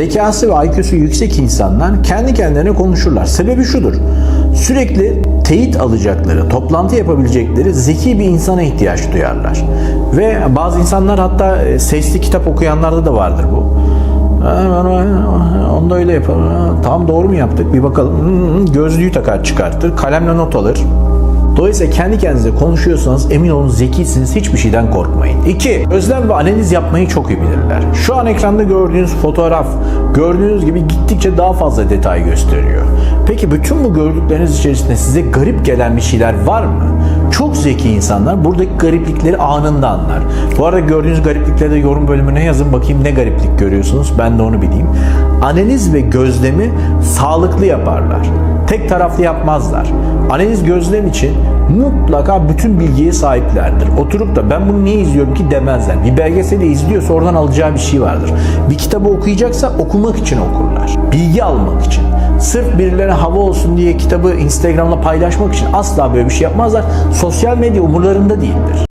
zekası ve IQ'su yüksek insanlar kendi kendilerine konuşurlar. Sebebi şudur. Sürekli teyit alacakları, toplantı yapabilecekleri zeki bir insana ihtiyaç duyarlar. Ve bazı insanlar hatta e, sesli kitap okuyanlarda da vardır bu. Onu da öyle yapalım. Tamam doğru mu yaptık? Bir bakalım. Hmm, Gözlüğü takar çıkartır. Kalemle not alır. Dolayısıyla kendi kendinize konuşuyorsanız emin olun zekisiniz. Hiçbir şeyden korkmayın. 2. Özlem ve analiz yapmayı çok iyi bilirler. Şu an ekranda gördüğünüz fotoğraf gördüğünüz gibi gittikçe daha fazla detay gösteriyor. Peki bütün bu gördükleriniz içerisinde size garip gelen bir şeyler var mı? Çok zeki insanlar buradaki gariplikleri anında anlar. Bu arada gördüğünüz gariplikleri de yorum bölümüne yazın bakayım ne gariplik görüyorsunuz ben de onu bileyim. Analiz ve gözlemi sağlıklı yaparlar. Tek taraflı yapmazlar. Analiz gözlem için mutlaka bütün bilgiye sahiplerdir. Oturup da ben bunu niye izliyorum ki demezler. Bir belgeseli izliyorsa oradan alacağı bir şey vardır. Bir kitabı okuyacaksa okumak için okurlar. Bilgi almak için. Sırf birilerine hava olsun diye kitabı Instagram'da paylaşmak için asla böyle bir şey yapmazlar. Sosyal medya umurlarında değildir.